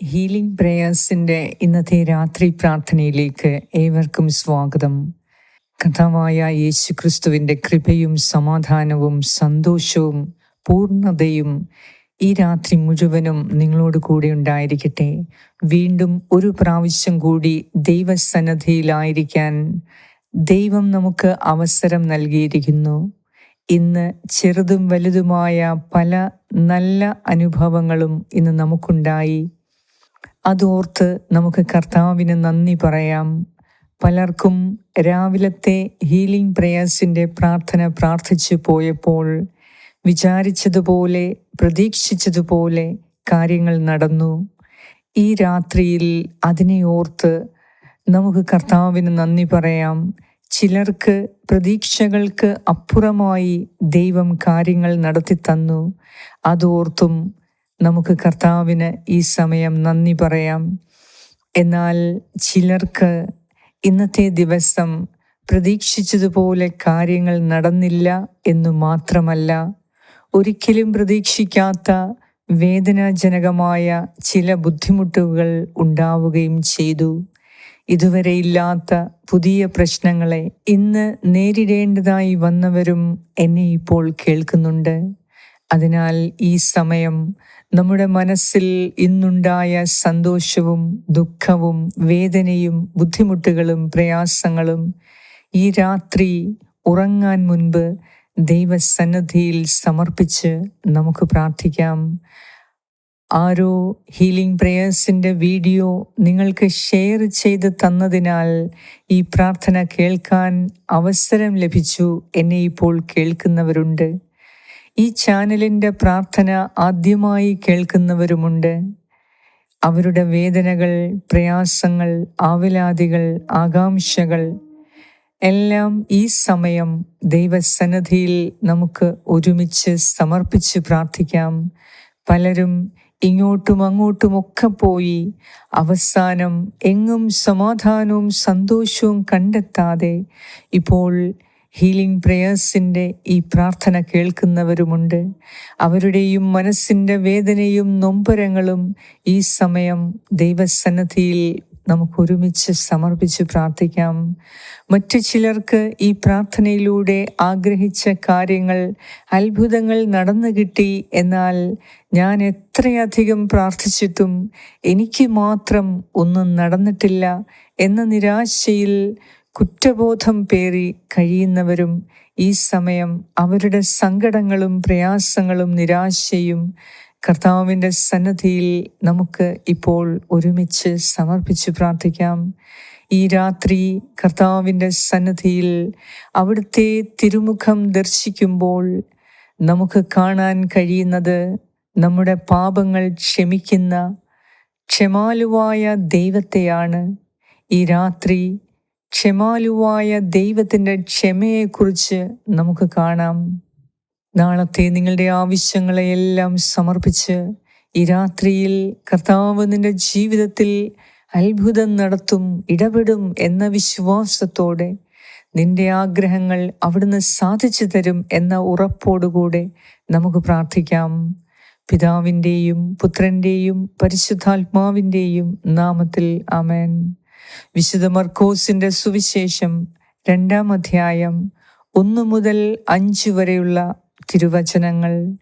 Healing പ്രേയേഴ്സിന്റെ ഇന്നത്തെ രാത്രി പ്രാർത്ഥനയിലേക്ക് ഏവർക്കും സ്വാഗതം. കഥാവായ യേശു ക്രിസ്തുവിന്റെ കൃപയും സമാധാനവും സന്തോഷവും പൂർണതയും ഈ രാത്രി മുഴുവനും നിങ്ങളോട് കൂടെ ഉണ്ടായിരിക്കട്ടെ. വീണ്ടും ഒരു പ്രാവശ്യം കൂടി ദൈവസന്നദ്ധിയിലായിരിക്കാൻ ദൈവം നമുക്ക് അവസരം നൽകിയിരിക്കുന്നു. ഇന്ന് ചെറുതും വലുതുമായ പല നല്ല അനുഭവങ്ങളും ഇന്ന് നമുക്കുണ്ടായി. അതോർത്ത് നമുക്ക് കർത്താവിന് നന്ദി പറയാം. പലർക്കും രാവിലത്തെ ഹീലിംഗ് പ്രേയേഴ്സിന്റെ പ്രാർത്ഥന പ്രാർത്ഥിച്ചു പോയപ്പോൾ വിചാരിച്ചതുപോലെ പ്രതീക്ഷിച്ചതുപോലെ കാര്യങ്ങൾ നടന്നു. ഈ രാത്രിയിൽ അതിനെ ഓർത്ത് നമുക്ക് കർത്താവിന് നന്ദി പറയാം. ചിലർക്ക് പ്രതീക്ഷകൾക്ക് അപ്പുറമായി ദൈവം കാര്യങ്ങൾ നടത്തി തന്നു അതോർത്തും നമുക്ക് കർത്താവിന് ഈ സമയം നന്ദി പറയാം. എന്നാൽ ചിലർക്ക് ഇന്നത്തെ ദിവസം പ്രതീക്ഷിച്ചതുപോലെ കാര്യങ്ങൾ നടന്നില്ല എന്നു മാത്രമല്ല ഒരിക്കലും പ്രതീക്ഷിക്കാത്ത വേദനാജനകമായ ചില ബുദ്ധിമുട്ടുകൾ ഉണ്ടാവുകയും ചെയ്തു. ഇതുവരെ ഇല്ലാത്ത പുതിയ പ്രശ്നങ്ങളെ ഇന്ന് നേരിടേണ്ടതായി വന്നവരും എന്നെ ഇപ്പോൾ കേൾക്കുന്നുണ്ട്. അതിനാൽ ഈ സമയം നമ്മുടെ മനസ്സിൽ ഇന്നുണ്ടായ സന്തോഷവും ദുഃഖവും വേദനയും ബുദ്ധിമുട്ടുകളും പ്രയാസങ്ങളും ഈ രാത്രി ഉറങ്ങാൻ മുൻപ് ദൈവസന്നദ്ധിയിൽ സമർപ്പിച്ച് നമുക്ക് പ്രാർത്ഥിക്കാം. ആരോ ഹീലിംഗ് പ്രേയേഴ്സിന്റെ വീഡിയോ നിങ്ങൾക്ക് ഷെയർ ചെയ്ത് തന്നതിനാൽ ഈ പ്രാർത്ഥന കേൾക്കാൻ അവസരം ലഭിച്ചു. എന്നെ ഇപ്പോൾ കേൾക്കുന്നവരുണ്ട്. ഈ ചാനലിന്റെ പ്രാർത്ഥന ആദ്യമായി കേൾക്കുന്നവരുമുണ്ട്. അവരുടെ വേദനകൾ പ്രയാസങ്ങൾ ആവലാതികൾ ആകാംക്ഷകൾ എല്ലാം ഈ സമയം ദൈവസന്നദ്ധിയിൽ നമുക്ക് ഒരുമിച്ച് സമർപ്പിച്ച് പ്രാർത്ഥിക്കാം. പലരും ഇങ്ങോട്ടും അങ്ങോട്ടുമൊക്കെ പോയി അവസാനം എങ്ങും സമാധാനവും സന്തോഷവും കണ്ടെത്താതെ ഇപ്പോൾ ഹീലിംഗ് പ്രേയേഴ്സിന്റെ ഈ പ്രാർത്ഥന കേൾക്കുന്നവരുമുണ്ട്. അവരുടെയും മനസ്സിന്റെ വേദനയും നൊമ്പരങ്ങളും ഈ സമയം ദൈവസന്നദ്ധിയിൽ നമുക്ക് ഒരുമിച്ച് സമർപ്പിച്ച് പ്രാർത്ഥിക്കാം. മറ്റു ചിലർക്ക് ഈ പ്രാർത്ഥനയിലൂടെ ആഗ്രഹിച്ച കാര്യങ്ങൾ അത്ഭുതങ്ങൾ നടന്നു കിട്ടി എന്നാൽ ഞാൻ എത്രയധികം പ്രാർത്ഥിച്ചിട്ടും എനിക്ക് മാത്രം ഒന്നും നടന്നിട്ടില്ല എന്ന നിരാശയിൽ കുറ്റബോധം പേറി കഴിയുന്നവരും ഈ സമയം അവരുടെ സങ്കടങ്ങളും പ്രയാസങ്ങളും നിരാശയും കർത്താവിന്റെ സന്നദ്ധിയിൽ നമുക്ക് ഇപ്പോൾ ഒരുമിച്ച് സമർപ്പിച്ച് പ്രാർത്ഥിക്കാം. ഈ രാത്രി കർത്താവിന്റെ സന്നദ്ധിയിൽ അവിടുത്തെ തിരുമുഖം ദർശിക്കുമ്പോൾ നമുക്ക് കാണാൻ കഴിയുന്നത് നമ്മുടെ പാപങ്ങൾ ക്ഷമിക്കുന്ന ക്ഷമാലുവായ ദൈവത്തെയാണ്. ഈ രാത്രി ക്ഷമാലുവായ ദൈവത്തിന്റെ ക്ഷമയെക്കുറിച്ച് നമുക്ക് കാണാം. നാളത്തെ നിങ്ങളുടെ ആവശ്യങ്ങളെയെല്ലാം സമർപ്പിച്ച് ഈ രാത്രിയിൽ കർത്താവ് നിന്റെ ജീവിതത്തിൽ അത്ഭുതം നടത്തും ഇടപെടും എന്ന വിശ്വാസത്തോടെ നിന്റെ ആഗ്രഹങ്ങൾ അവിടുന്ന് സാധിച്ചു തരും എന്ന ഉറപ്പോടുകൂടെ നമുക്ക് പ്രാർത്ഥിക്കാം. പിതാവിന്റെയും പുത്രന്റെയും പരിശുദ്ധാത്മാവിന്റെയും നാമത്തിൽ ആമേൻ. വിശുദ്ധ മർക്കോസിന്റെ സുവിശേഷം രണ്ടാം അധ്യായം ഒന്നു മുതൽ അഞ്ചു വരെയുള്ള തിരുവചനങ്ങൾ.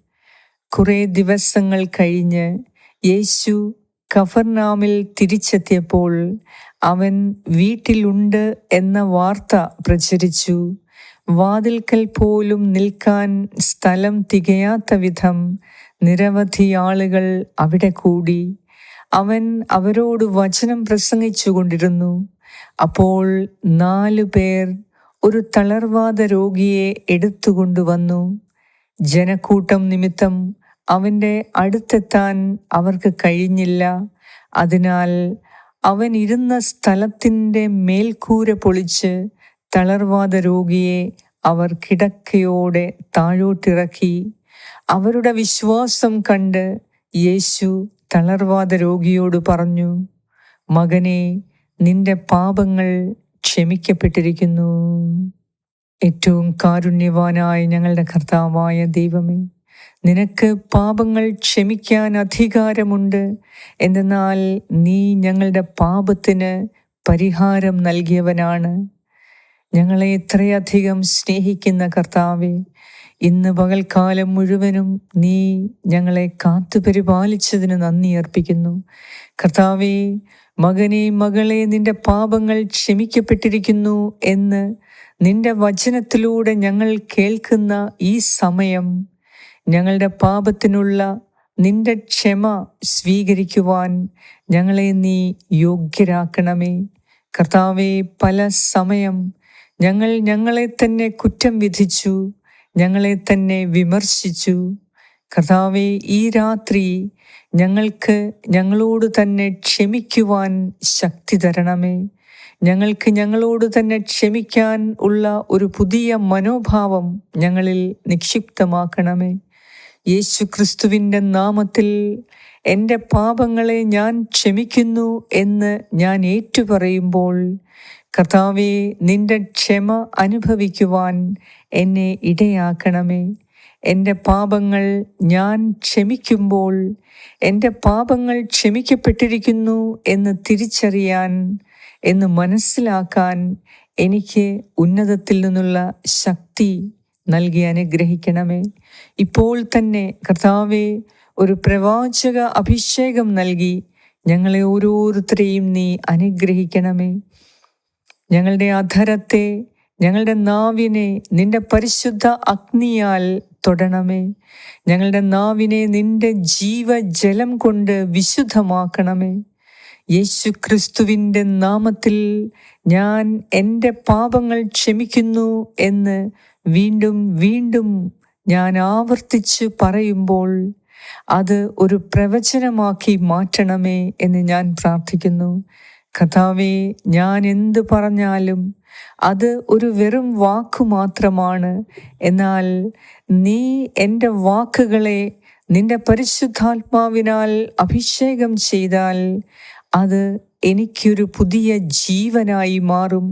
കുറെ ദിവസങ്ങൾ കഴിഞ്ഞ് യേശു കഫർനാമിൽ തിരിച്ചെത്തിയപ്പോൾ അവൻ വീട്ടിലുണ്ട് എന്ന വാർത്ത പ്രചരിച്ചു. വാതിൽക്കൽ പോലും നിൽക്കാൻ സ്ഥലം തികയാത്ത വിധം നിരവധി ആളുകൾ അവിടെ കൂടി. അവൻ അവരോട് വചനം പ്രസംഗിച്ചു കൊണ്ടിരുന്നു. അപ്പോൾ നാലു പേർ ഒരു തളർവാദ രോഗിയെ എടുത്തുകൊണ്ടുവന്നു ജനക്കൂട്ടം നിമിത്തം അവന്റെ അടുത്തെത്താൻ അവർക്ക് കഴിഞ്ഞില്ല. അതിനാൽ അവൻ ഇരുന്ന സ്ഥലത്തിന്റെ മേൽക്കൂര പൊളിച്ച് തളർവാദ രോഗിയെ അവർ കിടക്കയോടെ താഴോട്ടിറക്കി. അവരുടെ വിശ്വാസം കണ്ട് യേശു തളർവാദ രോഗിയോട് പറഞ്ഞു മകനെ നിന്റെ പാപങ്ങൾ ക്ഷമിക്കപ്പെട്ടിരിക്കുന്നു. ഏറ്റവും കാരുണ്യവാനായ ഞങ്ങളുടെ കർത്താവായ ദൈവമേ നിനക്ക് പാപങ്ങൾ ക്ഷമിക്കാൻ അധികാരമുണ്ട്. എന്തെന്നാൽ നീ ഞങ്ങളുടെ പാപത്തിന് പരിഹാരം നൽകിയവനാണ്. ഞങ്ങളെ ഇത്രയധികം സ്നേഹിക്കുന്ന കർത്താവെ ഇന്ന് പകൽക്കാലം മുഴുവനും നീ ഞങ്ങളെ കാത്തു പരിപാലിച്ചതിന് നന്ദി അർപ്പിക്കുന്നു. കർത്താവെ മകനെ മകളെ നിന്റെ പാപങ്ങൾ ക്ഷമിക്കപ്പെട്ടിരിക്കുന്നു എന്ന് നിന്റെ വചനത്തിലൂടെ ഞങ്ങൾ കേൾക്കുന്ന ഈ സമയം ഞങ്ങളുടെ പാപത്തിനുള്ള നിന്റെ ക്ഷമ സ്വീകരിക്കുവാൻ ഞങ്ങളെ നീ യോഗ്യരാക്കണമേ. കർത്താവെ പല സമയം ഞങ്ങൾ ഞങ്ങളെ തന്നെ കുറ്റം വിധിച്ചു. ഞങ്ങളെ തന്നെ വിമർശിച്ചു. കർത്താവെ ഈ രാത്രി ഞങ്ങൾക്ക് ഞങ്ങളോട് തന്നെ ക്ഷമിക്കുവാൻ ശക്തി തരണമേ. ഞങ്ങൾക്ക് ഞങ്ങളോട് തന്നെ ക്ഷമിക്കാൻ ഉള്ള ഒരു പുതിയ മനോഭാവം ഞങ്ങളിൽ നിക്ഷിപ്തമാക്കണമേ. യേശു ക്രിസ്തുവിന്റെ നാമത്തിൽ എന്റെ പാപങ്ങളെ ഞാൻ ക്ഷമിക്കുന്നു എന്ന് ഞാൻ ഏറ്റുപറയുമ്പോൾ കർത്താവെ നിന്റെ ക്ഷമ അനുഭവിക്കുവാൻ എന്നെ ഇടയാക്കണമേ. എന്റെ പാപങ്ങൾ ഞാൻ ക്ഷമിക്കുമ്പോൾ എന്റെ പാപങ്ങൾ ക്ഷമിക്കപ്പെട്ടിരിക്കുന്നു എന്ന് തിരിച്ചറിയാൻ എന്ന് മനസ്സിലാക്കാൻ എനിക്ക് ഉന്നതത്തിൽ നിന്നുള്ള ശക്തി നൽകി അനുഗ്രഹിക്കണമേ. ഇപ്പോൾ തന്നെ കർത്താവെ ഒരു പ്രവാചക അഭിഷേകം നൽകി ഞങ്ങളെ ഓരോരുത്തരെയും നീ അനുഗ്രഹിക്കണമേ. ഞങ്ങളുടെ അധരത്തെ ഞങ്ങളുടെ നാവിനെ നിന്റെ പരിശുദ്ധ അഗ്നിയാൽ തൊടണമേ. ഞങ്ങളുടെ നാവിനെ നിന്റെ ജീവജലം കൊണ്ട് വിശുദ്ധമാക്കണമേ. യേശു ക്രിസ്തുവിന്റെ നാമത്തിൽ ഞാൻ എന്റെ പാപങ്ങൾ ക്ഷമിക്കുന്നു എന്ന് വീണ്ടും വീണ്ടും ഞാൻ ആവർത്തിച്ച് പറയുമ്പോൾ അത് ഒരു പ്രവചനമാക്കി മാറ്റണമേ എന്ന് ഞാൻ പ്രാർത്ഥിക്കുന്നു. കഥാവെ ഞാൻ എന്ത് പറഞ്ഞാലും അത് ഒരു വെറും വാക്കു മാത്രമാണ്. എന്നാൽ നീ എന്റെ വാക്കുകളെ നിന്റെ പരിശുദ്ധാത്മാവിനാൽ അഭിഷേകം ചെയ്താൽ അത് എനിക്കൊരു പുതിയ ജീവനായി മാറും.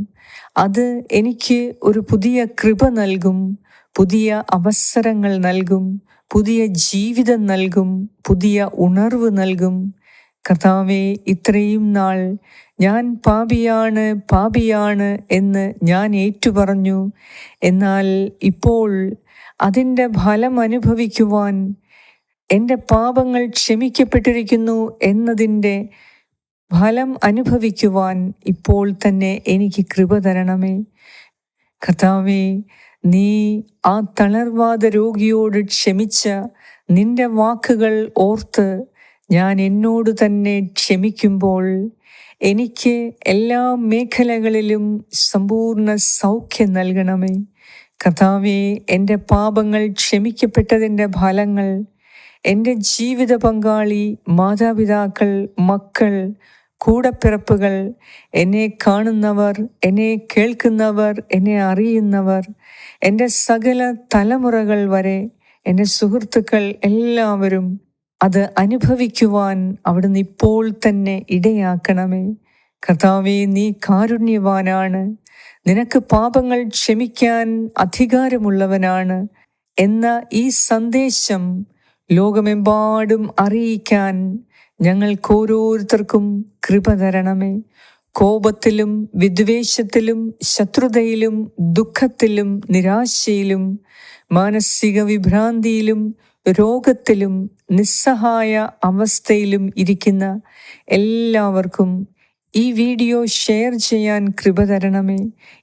അത് എനിക്ക് ഒരു പുതിയ കൃപ നൽകും പുതിയ അവസരങ്ങൾ നൽകും പുതിയ ജീവിതം നൽകും പുതിയ ഉണർവ് നൽകും. കർത്താവെ ഇത്രയും നാൾ ഞാൻ പാപിയാണ് പാപിയാണ് എന്ന് ഞാൻ ഏറ്റുപറഞ്ഞു. എന്നാൽ ഇപ്പോൾ അതിന്റെ ഫലം അനുഭവിക്കുവാൻ എന്റെ പാപങ്ങൾ ക്ഷമിക്കപ്പെട്ടിരിക്കുന്നു എന്നതിന്റെ ഫലം അനുഭവിക്കുവാൻ ഇപ്പോൾ തന്നെ എനിക്ക് കൃപ തരണമേ. കർത്താവേ നീ ആ തളർവാദ രോഗിയോട് ക്ഷമിച്ച നിന്റെ വാക്കുകൾ ഓർത്ത് ഞാൻ എന്നോട് തന്നെ ക്ഷമിക്കുമ്പോൾ എനിക്ക് എല്ലാ മേഖലകളിലും സമ്പൂർണ സൗഖ്യം നൽകണമേ. കഥാവെ എന്റെ പാപങ്ങൾ ക്ഷമിക്കപ്പെട്ടതിന്റെ ഫലങ്ങൾ എന്റെ ജീവിത പങ്കാളി മാതാപിതാക്കൾ മക്കൾ കൂടപ്പിറപ്പുകൾ എന്നെ കാണുന്നവർ എന്നെ കേൾക്കുന്നവർ എന്നെ അറിയുന്നവർ എന്റെ സകല തലമുറകൾ വരെ എന്റെ സുഹൃത്തുക്കൾ എല്ലാവരും അത് അനുഭവിക്കുവാൻ അവിടുന്ന് ഇപ്പോൾ തന്നെ ഇടയാക്കണമേ. കർത്താവെ നീ കാരുണ്യവാനാണ്. നിനക്ക് പാപങ്ങൾ ക്ഷമിക്കാൻ അധികാരമുള്ളവനാണ് എന്ന ഈ സന്ദേശം ലോകമെമ്പാടും അറിയിക്കാൻ ഞങ്ങൾക്ക് ഓരോരുത്തർക്കും കൃപ തരണമേ. കോപത്തിലും വിദ്വേഷത്തിലും ശത്രുതയിലും ദുഃഖത്തിലും നിരാശയിലും മാനസിക വിഭ്രാന്തിയിലും രോഗത്തിലും നിസ്സഹായ അവസ്ഥയിലും ഇരിക്കുന്ന എല്ലാവർക്കും ഈ വീഡിയോ ഷെയർ ചെയ്യാൻ കൃപ തരണമേ.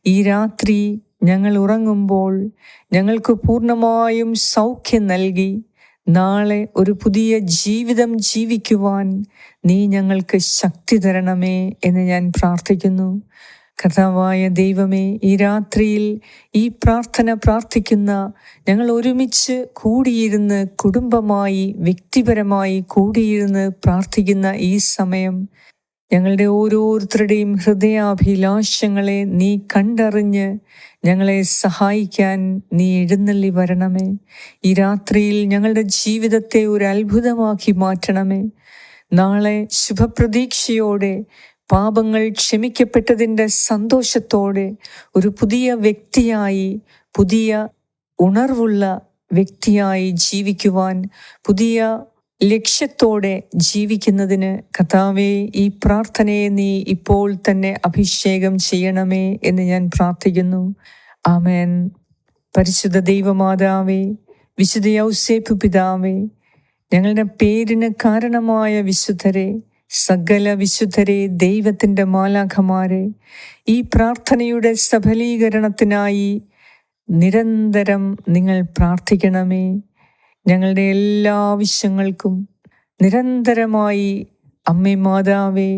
ഈ രാത്രി ഞങ്ങൾ ഉറങ്ങുമ്പോൾ ഞങ്ങൾക്ക് പൂർണമായും സൗഖ്യം നൽകി. നാളെ ഒരു പുതിയ ജീവിതം ജീവിക്കുവാൻ നീ ഞങ്ങൾക്ക് ശക്തി തരണമേ എന്ന് ഞാൻ പ്രാർത്ഥിക്കുന്നു. കഥാവായ ദൈവമേ ഈ രാത്രിയിൽ ഈ പ്രാർത്ഥന പ്രാർത്ഥിക്കുന്ന ഞങ്ങൾ ഒരുമിച്ച് കൂടിയിരുന്ന് കുടുംബമായി വ്യക്തിപരമായി കൂടിയിരുന്ന് പ്രാർത്ഥിക്കുന്ന ഈ സമയം ഞങ്ങളുടെ ഓരോരുത്തരുടെയും ഹൃദയാഭിലാഷങ്ങളെ നീ കണ്ടറിഞ്ഞ് ഞങ്ങളെ സഹായിക്കാൻ നീ എഴുന്നള്ളി വരണമേ. ഈ രാത്രിയിൽ ഞങ്ങളുടെ ജീവിതത്തെ ഒരു അത്ഭുതമാക്കി മാറ്റണമേ. നാളെ ശുഭപ്രതീക്ഷയോടെ പാപങ്ങൾ ക്ഷമിക്കപ്പെട്ടതിന്റെ സന്തോഷത്തോടെ ഒരു പുതിയ വ്യക്തിയായി പുതിയ ഉണർവുള്ള വ്യക്തിയായി ജീവിക്കുവാൻ പുതിയ ലക്ഷ്യത്തോടെ ജീവിക്കുന്നതിന് കഥാവെ ഈ പ്രാർത്ഥനയെ നീ ഇപ്പോൾ തന്നെ അഭിഷേകം ചെയ്യണമേ എന്ന് ഞാൻ പ്രാർത്ഥിക്കുന്നു. ആമേൻ. പരിശുദ്ധ ദൈവമാതാവേ വിശുദ്ധ യൗസേപ്പ് പിതാവേ ഞങ്ങളുടെ പേരിന് കാരണമായ വിശുദ്ധരെ സകല വിശുദ്ധരെ ദൈവത്തിന്റെ മാലാഖമാരെ ഈ പ്രാർത്ഥനയുടെ സഫലീകരണത്തിനായി നിരന്തരം നിങ്ങൾ പ്രാർത്ഥിക്കണമേ. ഞങ്ങളുടെ എല്ലാ ആവശ്യങ്ങൾക്കും നിരന്തരമായി അമ്മേ മാതാവേ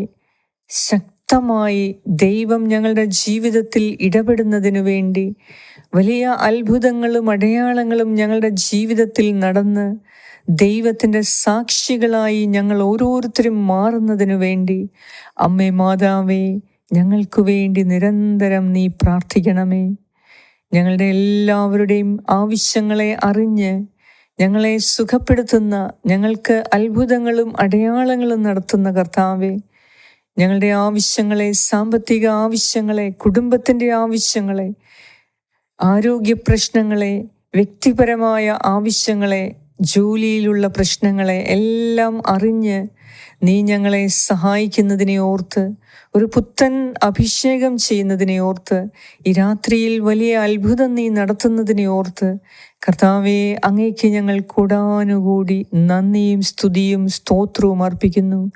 ശക്തമായി ദൈവം ഞങ്ങളുടെ ജീവിതത്തിൽ ഇടപെടുന്നതിനു വേണ്ടി വലിയ അത്ഭുതങ്ങളും അടയാളങ്ങളും ഞങ്ങളുടെ ജീവിതത്തിൽ നടന്ന് ദൈവത്തിന്റെ സാക്ഷികളായി ഞങ്ങൾ ഓരോരുത്തരും മാറുന്നതിനു വേണ്ടി. അമ്മേ മാതാവേ ഞങ്ങൾക്ക് വേണ്ടി നിരന്തരം നീ പ്രാർത്ഥിക്കണമേ. ഞങ്ങളുടെ എല്ലാവരുടെയും ആവശ്യങ്ങളെ അറിഞ്ഞ് ഞങ്ങളെ സുഖപ്പെടുത്തുന്ന ഞങ്ങൾക്ക് അത്ഭുതങ്ങളും അടയാളങ്ങളും നടത്തുന്ന കർത്താവെ ഞങ്ങളുടെ ആവശ്യങ്ങളെ സാമ്പത്തിക ആവശ്യങ്ങളെ കുടുംബത്തിന്റെ ആവശ്യങ്ങളെ ആരോഗ്യ പ്രശ്നങ്ങളെ വ്യക്തിപരമായ ആവശ്യങ്ങളെ ജോലിയിലുള്ള പ്രശ്നങ്ങളെ എല്ലാം അറിഞ്ഞ് നീ ഞങ്ങളെ സഹായിക്കുന്നതിനെ ഓർത്ത് ഒരു പുത്തൻ അഭിഷേകം ചെയ്യുന്നതിനെ ഓർത്ത് ഈ രാത്രിയിൽ വലിയ അത്ഭുതം നീ നടത്തുന്നതിനെ ഓർത്ത് കർത്താവെ അങ്ങേക്ക് ഞങ്ങൾ കൂടാനുകൂടി നന്ദിയും സ്തുതിയും സ്തോത്രവും അർപ്പിക്കുന്നു.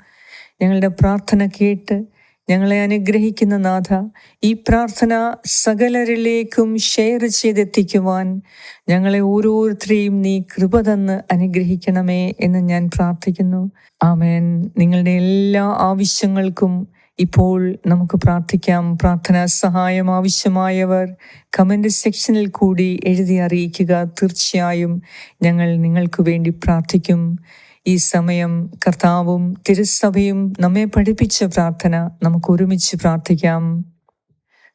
ഞങ്ങളുടെ പ്രാർത്ഥന കേട്ട് ഞങ്ങളെ അനുഗ്രഹിക്കുന്ന നാഥ ഈ പ്രാർത്ഥന സകലരിലേക്കും ഷെയർ ചെയ്തെത്തിക്കുവാൻ ഞങ്ങളെ ഓരോരുത്തരെയും നീ കൃപ തന്ന് അനുഗ്രഹിക്കണമേ എന്ന് ഞാൻ പ്രാർത്ഥിക്കുന്നു. ആമേൻ. നിങ്ങളുടെ എല്ലാ ആവശ്യങ്ങൾക്കും ഇപ്പോൾ നമുക്ക് പ്രാർത്ഥിക്കാം. പ്രാർത്ഥനാ സഹായം ആവശ്യമായവർ കമന്റ് സെക്ഷനിൽ കൂടി എഴുതി അറിയിക്കുക. തീർച്ചയായും ഞങ്ങൾ നിങ്ങൾക്ക് വേണ്ടി പ്രാർത്ഥിക്കും. ഈ സമയം കർത്താവും തിരുസഭയും നമ്മെ പഠിപ്പിച്ച പ്രാർത്ഥന നമുക്ക് ഒരുമിച്ച് പ്രാർത്ഥിക്കാം.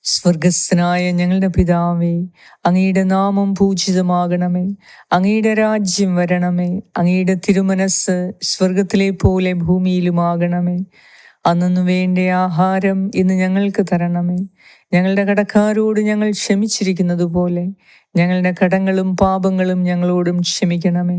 സ്വർഗസ്നായ ഞങ്ങളുടെ പിതാവേ അങ്ങയുടെ നാമം പൂജിതമാകണമേ. അങ്ങയുടെ രാജ്യം വരണമേ. അങ്ങയുടെ തിരുമനസ് സ്വർഗത്തിലെ പോലെ ഭൂമിയിലുമാകണമേ. അന്നു വേണ്ട ആഹാരം ഇന്ന് ഞങ്ങൾക്ക് തരണമേ. ഞങ്ങളുടെ കടക്കാരോട് ഞങ്ങൾ ക്ഷമിച്ചിരിക്കുന്നത് പോലെ ഞങ്ങളുടെ കടങ്ങളും പാപങ്ങളും ഞങ്ങളോടും ക്ഷമിക്കണമേ.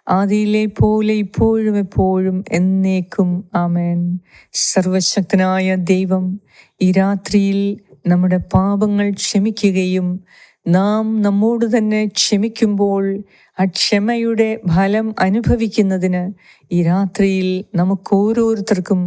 ആദിയിലെ പോലെ ഇപ്പോഴും എപ്പോഴും എന്നേക്കും ആമേൻ. സർവശക്തനായ ദൈവം ഈ രാത്രിയിൽ നമ്മുടെ പാപങ്ങൾ ക്ഷമിക്കുകയും നാം നമ്മോട് തന്നെ ക്ഷമിക്കുമ്പോൾ ആ ക്ഷമയുടെ ഫലം അനുഭവിക്കുന്നതിന് ഈ രാത്രിയിൽ നമുക്ക് ഓരോരുത്തർക്കും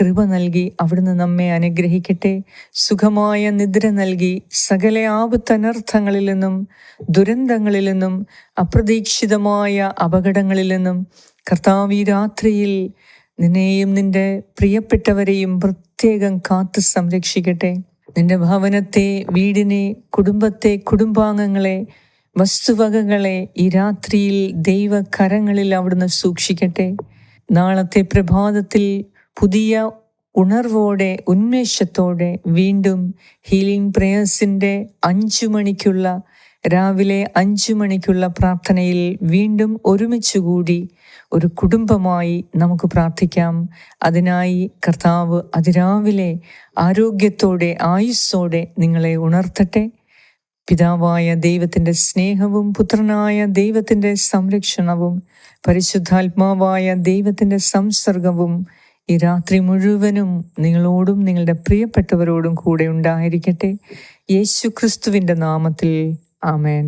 കൃപ നൽകി അവിടുന്ന് നമ്മെ അനുഗ്രഹിക്കട്ടെ. സുഖമായ നിദ്ര നൽകി സകല ആപത്തനർത്ഥങ്ങളിൽ നിന്നും ദുരന്തങ്ങളിൽ നിന്നും അപ്രതീക്ഷിതമായ അപകടങ്ങളിൽ നിന്നും. കർത്താവ് ഈ രാത്രിയിൽ നിന്നെയും നിന്റെ പ്രിയപ്പെട്ടവരെയും പ്രത്യേകം കാത്തു സംരക്ഷിക്കട്ടെ. നിന്റെ ഭവനത്തെ വീടിനെ കുടുംബത്തെ കുടുംബാംഗങ്ങളെ വസ്തുവകകളെ ഈ രാത്രിയിൽ ദൈവകരങ്ങളിൽ അവിടുന്ന് സൂക്ഷിക്കട്ടെ. നാളത്തെ പ്രഭാതത്തിൽ പുതിയ ഉണർവോടെ ഉന്മേഷത്തോടെ വീണ്ടും ഹീലിംഗ് പ്രേയേഴ്സിന്റെ അഞ്ചു മണിക്കുള്ള രാവിലെ അഞ്ചു മണിക്കുള്ള പ്രാർത്ഥനയിൽ വീണ്ടും ഒരുമിച്ചുകൂടി ഒരു കുടുംബമായി നമുക്ക് പ്രാർത്ഥിക്കാം. അതിനായി കർത്താവ് അതിരാവിലെ ആരോഗ്യത്തോടെ ആയുസ്സോടെ നിങ്ങളെ ഉണർത്തട്ടെ. പിതാവായ ദൈവത്തിന്റെ സ്നേഹവും പുത്രനായ ദൈവത്തിന്റെ സംരക്ഷണവും പരിശുദ്ധാത്മാവായ ദൈവത്തിന്റെ സംസർഗവും ഈ രാത്രി മുഴുവനും നിങ്ങളോടും നിങ്ങളുടെ പ്രിയപ്പെട്ടവരോടും കൂടെ ഉണ്ടായിരിക്കട്ടെ. യേശു ക്രിസ്തുവിന്റെ നാമത്തിൽ. ആമേൻ.